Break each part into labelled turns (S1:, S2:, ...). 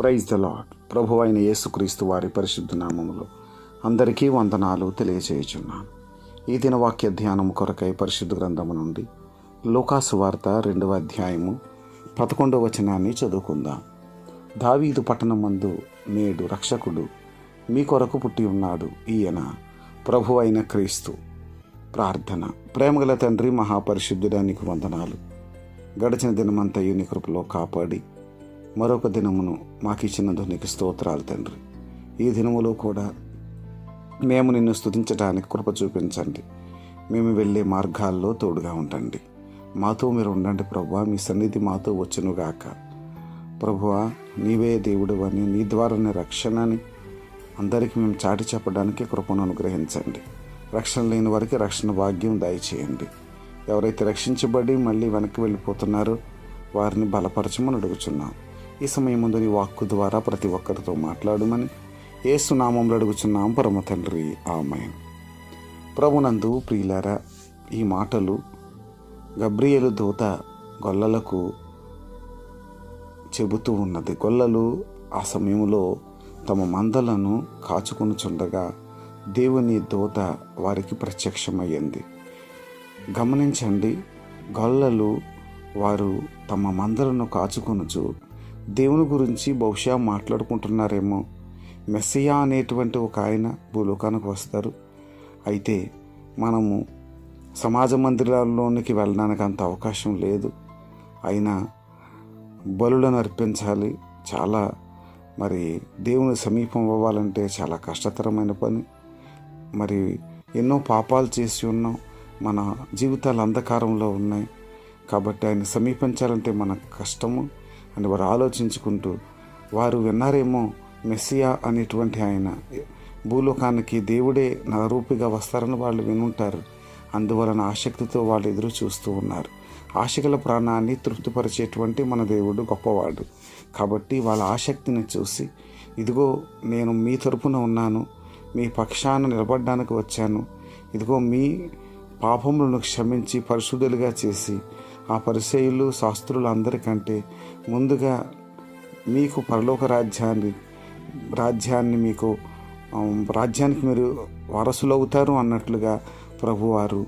S1: Praise the lord ప్రభు అయిన యేసుక్రీస్తు వారి పరిశుద్ధ నామములో అందరికీ వందనాలు తెలియజేయుచున్నాను ఈ దిన వాక్య ధ్యానం కొరకై పరిశుద్ధ గ్రంథము నుండి లోకాసు వార్త రెండవ అధ్యాయము పదకొండవ వచనాన్ని చదువుకుందాం. దావీదు పట్టణం మందు నేడు రక్షకుడు మీ కొరకు పుట్టి ఉన్నాడు ఈయన ప్రభు అయిన క్రీస్తు. ప్రార్థన. ప్రేమగల తండ్రి మహాపరిశుద్ధుడానికి వందనాలు. గడిచిన దినమంతయు నీ కృపలో కాపాడి మరొక దినమును మాకు ఇచ్చినందుకు నీకు స్తోత్రాలు తండ్రి. ఈ దినములో కూడా మేము నిన్ను స్థుతించడానికి కృప చూపించండి. మేము వెళ్ళే మార్గాల్లో తోడుగా ఉండండి. మాతో మీరు ఉండండి ప్రభువా మీ సన్నిధి మాతో వచ్చునుగాక. ప్రభువా నీవే దేవుడు అని నీ ద్వారానే రక్షణని అందరికీ మేము చాటి చెప్పడానికి కృపను అనుగ్రహించండి. రక్షణ లేని వారికి రక్షణ భాగ్యం దయచేయండి. ఎవరైతే రక్షించబడి మళ్ళీ వెనక్కి వెళ్ళిపోతున్నారో వారిని బలపరచమని అడుగుచున్నాం. ఈ సమయముందు నీ వాక్కు ద్వారా ప్రతి ఒక్కరితో మాట్లాడమని ఏసునామంలో అడుగుచున్నాం. పరమ తండ్రి ఆమెన్. ప్రభునందు ప్రియులారా ఈ మాటలు గబ్రియలు దూత గొల్లలకు చెబుతూ ఉన్నది. గొల్లలు ఆ సమయంలో తమ మందలను కాచుకొనుచుండగా దేవుని దూత వారికి ప్రత్యక్షమయ్యింది. గమనించండి గొల్లలు వారు తమ మందలను కాచుకొనుచు దేవుని గురించి బహుశా మాట్లాడుకుంటున్నారేమో. మెస్సియా అనేటువంటి ఒక ఆయన భూలోకానికి వస్తారు. అయితే మనము సమాజ మందిరాల్లోనికి వెళ్ళడానికి అంత అవకాశం లేదు. అయినా బలులను అర్పించాలి. చాలా మరి దేవుని సమీపం అవ్వాలంటే చాలా కష్టతరమైన పని. మరి ఎన్నో పాపాలు చేసి ఉన్నాం. మన జీవితాలు అంధకారంలో ఉన్నాయి. కాబట్టి ఆయన సమీపించాలంటే మన కష్టము. అని వారు ఆలోచించుకుంటూ వారు విన్నారేమో మెస్సియా అనేటువంటి ఆయన. భూలోకానికి దేవుడే నరూపిగా వస్తారని వాళ్ళు వినుంటారు. అందువలన ఆసక్తితో వాళ్ళు ఎదురు చూస్తూ ఉన్నారు. ఆశగల ప్రాణాన్ని తృప్తిపరిచేటువంటి మన దేవుడు గొప్పవాడు. కాబట్టి వాళ్ళ ఆసక్తిని చూసి ఇదిగో నేను మీ తరపున ఉన్నాను. మీ పక్షాన నిలబడడానికి వచ్చాను. ఇదిగో మీ పాపములను క్షమించి పరిశుద్ధులుగా చేసి ఆ పరిచయులు శాస్త్రులు అందరికంటే ముందుగా మీకు పరలోక రాజ్యాన్ని రాజ్యాన్ని మీకు రాజ్యానికి మీరు వారసులు అవుతారు అన్నట్లుగా ప్రభువారు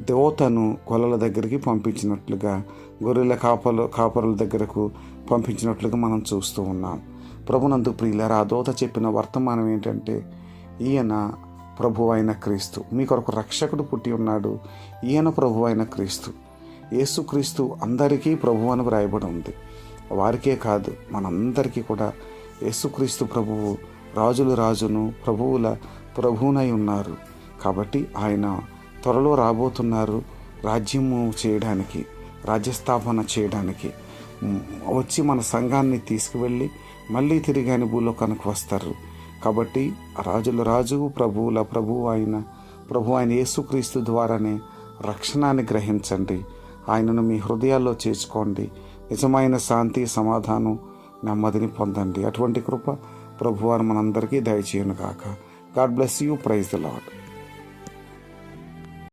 S1: దేవతను కొలల దగ్గరికి పంపించినట్లుగా గొర్రెల కాపలు కాపరుల దగ్గరకు పంపించినట్లుగా మనం చూస్తూ ఉన్నాం. ప్రభునందు ప్రియులారా ఆ దోత చెప్పిన వర్తమానం ఏంటంటే ఈయన ప్రభు అయిన క్రీస్తు. మీ కొరకు రక్షకుడు పుట్టి ఉన్నాడు. ఈయన ప్రభు అయిన క్రీస్తు. యేసుక్రీస్తు అందరికీ ప్రభు అని వ్రాయబడి ఉంది. వారికే కాదు మనందరికీ కూడా యేసుక్రీస్తు ప్రభువు రాజులు రాజును ప్రభువుల ప్రభువునై ఉన్నారు. కాబట్టి ఆయన త్వరలో రాబోతున్నారు రాజ్యము చేయడానికి రాజ్యస్థాపన చేయడానికి. వచ్చి మన సంఘాన్ని తీసుకువెళ్ళి మళ్ళీ తిరిగి ఆయన భూలోకానికి వస్తారు. కాబట్టి రాజుల రాజు ప్రభువుల ప్రభువు అయిన ప్రభు ఆయన యేసుక్రీస్తు ద్వారానే రక్షణాన్ని గ్రహించండి. ఆయనను మీ హృదయాల్లో చేర్చుకోండి. నిజమైన శాంతి సమాధానం నెమ్మదిని పొందండి. అటువంటి కృప ప్రభువారు మనందరికీ దయచేయను కాక God bless you. Praise the lord